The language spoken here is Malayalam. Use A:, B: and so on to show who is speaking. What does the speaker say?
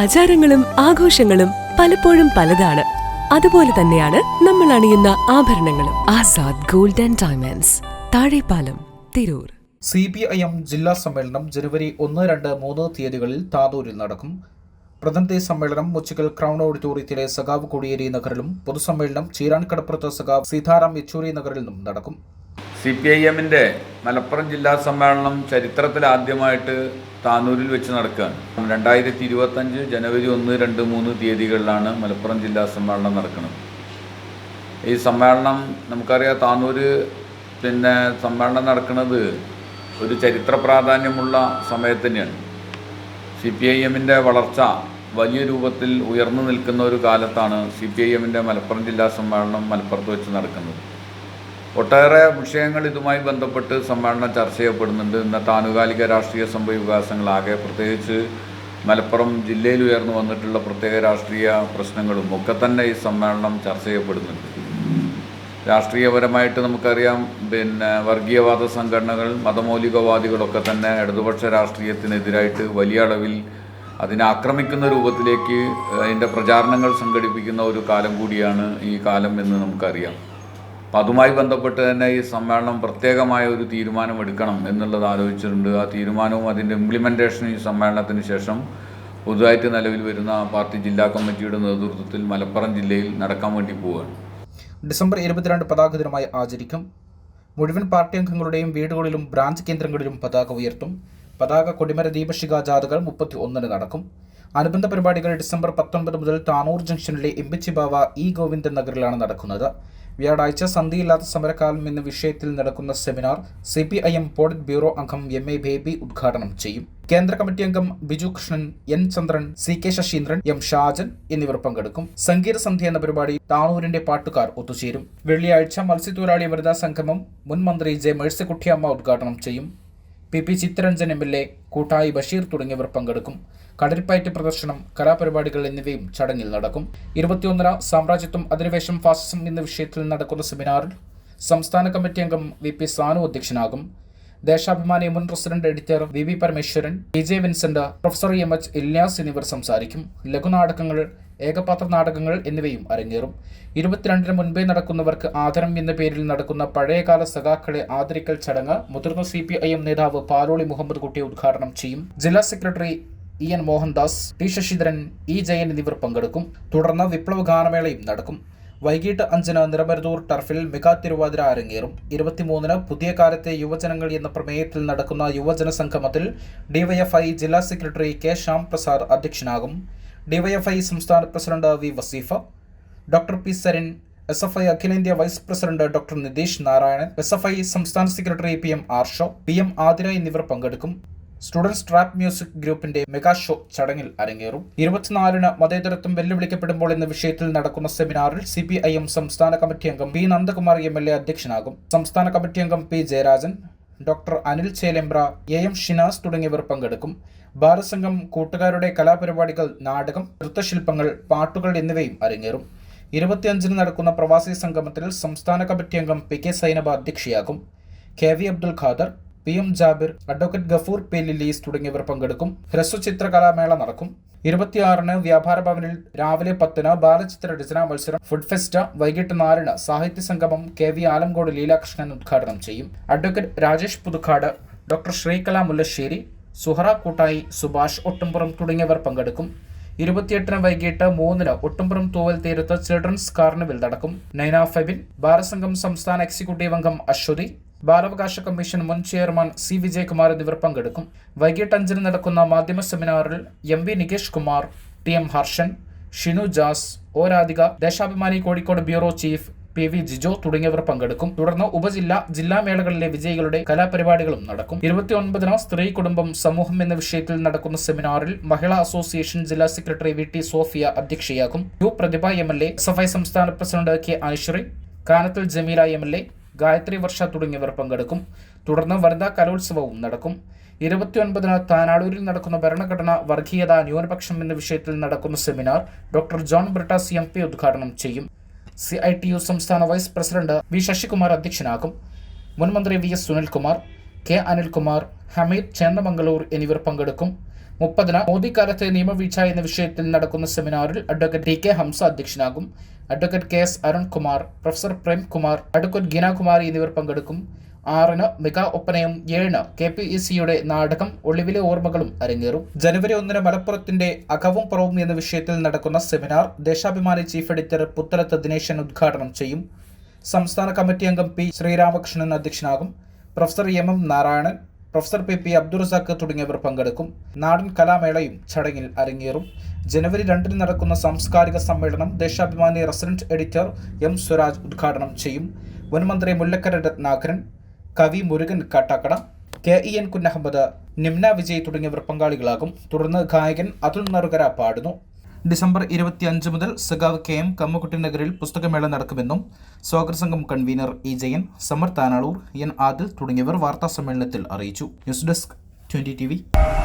A: ആചാരങ്ങളും ആഘോഷങ്ങളും പലപ്പോഴും പലതാണ് അതുപോലെ തന്നെയാണ് നമ്മൾ അണിയുന്ന ആഭരണങ്ങളും Azad golden diamonds Thazhepalam Tirur
B: C P I M ജില്ലാ സമ്മേളനം ജനുവരി ഒന്ന് രണ്ട് മൂന്ന് തീയതികളിൽ താതൂരിൽ നടക്കും പ്രതിനിധി സമ്മേളനം മുച്ചക്കൽ ക്രൗൺ ഓഡിറ്റോറിയത്തിലെ സഖാവ് കോടിയേരി നഗറിലും പൊതുസമ്മേളനം ചീരാൻകടപ്പുറത്ത് സഖാവ് സീതാറാം യെച്ചൂരി നഗറിലും നടക്കും
C: സി പി ഐ എമ്മിൻ്റെ മലപ്പുറം ജില്ലാ സമ്മേളനം ചരിത്രത്തിലാദ്യമായിട്ട് താനൂരിൽ വെച്ച് നടക്കുകയാണ് രണ്ടായിരത്തി ഇരുപത്തഞ്ച് ജനുവരി ഒന്ന് രണ്ട് മൂന്ന് തീയതികളിലാണ് മലപ്പുറം ജില്ലാ സമ്മേളനം നടക്കുന്നത് ഈ സമ്മേളനം നമുക്കറിയാം താനൂര് പിന്നെ സമ്മേളനം നടക്കുന്നത് ഒരു ചരിത്ര പ്രാധാന്യമുള്ള സമയത്ത് തന്നെയാണ് സി പി ഐ എമ്മിൻ്റെ വളർച്ച വലിയ രൂപത്തിൽ ഉയർന്നു നിൽക്കുന്ന ഒരു കാലത്താണ് സി പി ഐ എമ്മിൻ്റെ മലപ്പുറം ജില്ലാ സമ്മേളനം മലപ്പുറത്ത് വെച്ച് നടക്കുന്നത് ഒട്ടേറെ വിഷയങ്ങൾ ഇതുമായി ബന്ധപ്പെട്ട് സമ്മേളനം ചർച്ച ചെയ്യപ്പെടുന്നുണ്ട് ഇന്നത്തെ ആനുകാലിക രാഷ്ട്രീയ സംഭവ വികാസങ്ങളാകെ പ്രത്യേകിച്ച് മലപ്പുറം ജില്ലയിൽ ഉയർന്നു വന്നിട്ടുള്ള പ്രത്യേക രാഷ്ട്രീയ പ്രശ്നങ്ങളും ഒക്കെ തന്നെ ഈ സമ്മേളനം ചർച്ച ചെയ്യപ്പെടുന്നുണ്ട് രാഷ്ട്രീയപരമായിട്ട് നമുക്കറിയാം പിന്നെ വർഗീയവാദ സംഘടനകൾ മതമൗലികവാദികളൊക്കെ തന്നെ ഇടതുപക്ഷ രാഷ്ട്രീയത്തിനെതിരായിട്ട് വലിയ അളവിൽ അതിനെ ആക്രമിക്കുന്ന രൂപത്തിലേക്ക് അതിൻ്റെ പ്രചാരണങ്ങൾ സംഘടിപ്പിക്കുന്ന ഒരു കാലം കൂടിയാണ് ഈ കാലം എന്ന് നമുക്കറിയാം അപ്പം അതുമായി ബന്ധപ്പെട്ട് തന്നെ ഈ സമ്മേളനം പ്രത്യേകമായ ഒരു തീരുമാനം എടുക്കണം എന്നുള്ളത് ആലോചിച്ചിട്ടുണ്ട് ആ തീരുമാനവും അതിൻ്റെ ഇംപ്ലിമെൻറ്റേഷനും ഈ സമ്മേളനത്തിന് ശേഷം പുതുതായിട്ട് നിലവിൽ വരുന്ന പാർട്ടി ജില്ലാ കമ്മിറ്റിയുടെ നേതൃത്വത്തിൽ മലപ്പുറം ജില്ലയിൽ നടക്കാൻ വേണ്ടി പോവുകയാണ്
D: ഡിസംബർ ഇരുപത്തിരണ്ട് പതാക ദിനമായി ആചരിക്കും മുഴുവൻ പാർട്ടി അംഗങ്ങളുടെയും വീടുകളിലും ബ്രാഞ്ച് കേന്ദ്രങ്ങളിലും പതാക ഉയർത്തും പതാക കൊടിമര ദീപശിഖ ജാഥകൾ മുപ്പത്തി ഒന്നിന് നടക്കും അനുബന്ധ പരിപാടികൾ ഡിസംബർ പത്തൊൻപത് മുതൽ താനൂർ ജംഗ്ഷനിലെ എംബിച്ചിബാവ ഇ ഗോവിന്ദൻ നഗറിലാണ് നടക്കുന്നത് വ്യാഴാഴ്ച സന്ധിയില്ലാത്ത സമരക്കാലം എന്ന വിഷയത്തിൽ നടക്കുന്ന seminar C P I M polit bureau അംഗം എം എ ബേബി ഉദ്ഘാടനം ചെയ്യും കേന്ദ്ര കമ്മിറ്റി അംഗം Biju Krishnan N Chandran C K Sasindran M Shajan എന്നിവർ പങ്കെടുക്കും സംഗീത സന്ധ്യ എന്ന പരിപാടി താണൂരിന്റെ പാട്ടുകാർ ഒത്തുചേരും വെള്ളിയാഴ്ച മത്സ്യത്തൊഴിലാളി വനിതാ സംഗമം മുൻ മന്ത്രി ജെ മേഴ്സിക്കുട്ടിയമ്മ ഉദ്ഘാടനം ചെയ്യും P P Chittaranjan M L A Koottayi Basheer തുടങ്ങിയവർ പങ്കെടുക്കും കടൽപ്പയറ്റ് പ്രദർശനം കലാപരിപാടികൾ എന്നിവയും ചടങ്ങിൽ നടക്കും ഇരുപത്തിയൊന്നര സാമ്രാജ്യത്വം അധിനിവേശം ഫാസിസം എന്ന വിഷയത്തിൽ നടക്കുന്ന സെമിനാറിൽ സംസ്ഥാന കമ്മിറ്റി അംഗം വി പി സാനു അധ്യക്ഷനാകും ദേശാഭിമാനി മുൻ president editor V V Parameswaran P J Vincent professor M H Ilyas എന്നിവർ സംസാരിക്കും ലഘുനാടകങ്ങൾ ഏകപാത്ര നാടകങ്ങൾ എന്നിവയും അരങ്ങേറും ഇരുപത്തിരണ്ടിന് മുൻപേ നടക്കുന്നവർക്ക് ആദരം എന്ന പേരിൽ നടക്കുന്ന പഴയകാല സഖാക്കളെ ആദരിക്കൽ ചടങ്ങ് മുതിർന്ന സി പി ഐ എം നേതാവ് പാലോളി മുഹമ്മദ് കുട്ടി ഉദ്ഘാടനം ചെയ്യും ജില്ലാ secretary E N Mohandas T Sasidharan E Jayan എന്നിവർ പങ്കെടുക്കും തുടർന്ന് വിപ്ലവ ഗാനമേളയും നടക്കും വൈകിട്ട് അഞ്ചിന് നിറമരുതൂർ ടർഫിൽ മികാ തിരുവാതിര അരങ്ങേറും ഇരുപത്തിമൂന്നിന് പുതിയ കാലത്തെ യുവജനങ്ങൾ എന്ന പ്രമേയത്തിൽ നടക്കുന്ന യുവജന സംഗമത്തിൽ ഡിവൈഎഫ്ഐ ജില്ലാ സെക്രട്ടറി കെ ശ്യാം പ്രസാദ് അധ്യക്ഷനാകും ഡിവൈഎഫ്ഐ സംസ്ഥാന president V Vaseef doctor P Saran S F I അഖിലേന്ത്യാ vice president doctor Nitish Narayanan S F I സംസ്ഥാന secretary P M Arsho P M Athira എന്നിവർ പങ്കെടുക്കും സ്റ്റുഡൻസ് ട്രാപ്പ് മ്യൂസിക് ഗ്രൂപ്പിന്റെ മെഗാ ഷോ ചടങ്ങിൽ അരങ്ങേറും ഇരുപത്തിനാലിന് മതേതരത്വം വെല്ലുവിളിക്കപ്പെടുമ്പോൾ എന്ന വിഷയത്തിൽ നടക്കുന്ന സെമിനാറിൽ സി പി ഐ എം സംസ്ഥാന കമ്മിറ്റി അംഗം P Nandakumar M L A അധ്യക്ഷനാകും സംസ്ഥാന കമ്മിറ്റി അംഗം P Jayarajan doctor Anil Chelembra A M Shinas തുടങ്ങിയവർ പങ്കെടുക്കും ഭാരതസംഘം കൂട്ടുകാരുടെ കലാപരിപാടികൾ നാടകം നൃത്തശില്പങ്ങൾ പാട്ടുകൾ എന്നിവയും അരങ്ങേറും ഇരുപത്തിയഞ്ചിന് നടക്കുന്ന പ്രവാസി സംഗമത്തിൽ സംസ്ഥാന കമ്മിറ്റി അംഗം പി കെ സൈനബ അധ്യക്ഷയാകും K V Abdul Khader P M Jabir advocate Gafoor P Lilees തുടങ്ങിയവർ പങ്കെടുക്കും ഹ്രസ്വചിത്രകലാമേള നടക്കും ഇരുപത്തിയാറിന് വ്യാപാര ഭവനിൽ രാവിലെ പത്തിന് ബാലചിത്ര രചനാ മത്സരം ഫുഡ് ഫെസ്റ്റ് വൈകിട്ട് നാലിന് സാഹിത്യ സംഗമം കെ വി ആലങ്കോട് ലീലാകൃഷ്ണൻ ഉദ്ഘാടനം ചെയ്യും അഡ്വക്കേറ്റ് രാജേഷ് പുതുക്കാട് ഡോക്ടർ ശ്രീകല മുല്ലശ്ശേരി സുഹറ കൂട്ടായി സുഭാഷ് ഒട്ടുംപുറം തുടങ്ങിയവർ പങ്കെടുക്കും ഇരുപത്തിയെട്ടിന് വൈകിട്ട് മൂന്നിന് ഒട്ടുംപുറം തൂവൽ തീരത്ത് ചിൽഡ്രൻസ് കാർണിവൽ നടക്കും നൈന ഫെബിൻ ബാലസംഘം സംസ്ഥാന എക്സിക്യൂട്ടീവ് അംഗം അശ്വതി ബാലാവകാശ കമ്മീഷൻ മുൻ ചെയർമാൻ സി വിജയകുമാർ എന്നിവർ പങ്കെടുക്കും വൈകിട്ട് അഞ്ചിന് നടക്കുന്ന മാധ്യമ സെമിനാറിൽ M V Nikesh Kumar T M Harshan Shinu Jas ഓരാധിക Deshabhimani Kozhikode bureau chief P V Jijo തുടങ്ങിയവർ പങ്കെടുക്കും തുടർന്ന് ഉപജില്ല ജില്ലാ മേളകളിലെ വിജയികളുടെ കലാപരിപാടികളും നടക്കും ഇരുപത്തിയൊൻപതിന് സ്ത്രീ കുടുംബം സമൂഹം എന്ന വിഷയത്തിൽ നടക്കുന്ന സെമിനാറിൽ മഹിളാ അസോസിയേഷൻ ജില്ലാ സെക്രട്ടറി വി ടി സോഫിയ അധ്യക്ഷയാകും U Prathibha M L A I സംസ്ഥാന president K Anusree Kanathil Jameela M L A Gayathri Varsha തുടങ്ങിയവർ പങ്കെടുക്കും തുടർന്ന് വനിതാ കലോത്സവവും നടക്കും ഇരുപത്തിയൊൻപതിന് താനാടൂരിൽ നടക്കുന്ന ഭരണഘടന വർഗീയത ന്യൂനപക്ഷം എന്ന വിഷയത്തിൽ നടക്കുന്ന seminar doctor John Brittas M P ഉദ്ഘാടനം ചെയ്യും സി ഐ ടി യു സംസ്ഥാന വൈസ് പ്രസിഡന്റ് വി ശശികുമാർ അധ്യക്ഷനാകും മുൻമന്ത്രി V S Sunilkumar K Anilkumar Hameed Chennamangaloor എന്നിവർ പങ്കെടുക്കും മുപ്പതിന് മോദിക്കാലത്തെ നിയമവീഴ്ച എന്ന വിഷയത്തിൽ നടക്കുന്ന സെമിനാറിൽ അഡ്വക്കേറ്റ് ടി കെ ഹംസ അധ്യക്ഷനാകും advocate K S Arunkumar professor Premkumar advocate Geenakumari എന്നിവർ പങ്കെടുക്കും ആറിന് മിക ഒപ്പനയും ഏഴിന് കെ പി ഇ സിയുടെ നാടകം ഒളിവിലെ ഓർമ്മകളും അരങ്ങേറും ജനുവരി ഒന്നിന് മലപ്പുറത്തിന്റെ അകവും പുറവും എന്ന വിഷയത്തിൽ നടക്കുന്ന seminar Deshabhimani chief editor Puthalath Dineshan ഉദ്ഘാടനം ചെയ്യും സംസ്ഥാന കമ്മിറ്റി അംഗം പി ശ്രീരാമകൃഷ്ണൻ അധ്യക്ഷനാകും professor M M Narayanan professor P P Abdurazak തുടങ്ങിയവർ പങ്കെടുക്കും നാടൻ കലാമേളയും ചടങ്ങിൽ അരങ്ങേറും ജനുവരി രണ്ടിന് നടക്കുന്ന സാംസ്കാരിക സമ്മേളനം Deshabhimani resident editor M Swaraj ഉദ്ഘാടനം ചെയ്യും മുൻമന്ത്രി മുല്ലക്കര രത്നാകരൻ കവി Murukan Kattakada K E N Kunhammad Nimna Vijay തുടങ്ങിയവർ പങ്കാളികളാകും തുടർന്ന് ഗായകൻ അതുൽ നറുകര പാടുന്നു
E: ഡിസംബർ ഇരുപത്തിയഞ്ച് മുതൽ സഖാവ് കെ എം കമ്മക്കുട്ടി നഗറിൽ പുസ്തകമേള നടക്കുമെന്നും സ്വാഗത സംഘം convener E Jayan Samar Thanalur N Adil തുടങ്ങിയവർ വാർത്താ സമ്മേളനത്തിൽ അറിയിച്ചു ന്യൂസ് ഡെസ്ക് ട്വന്റി ടി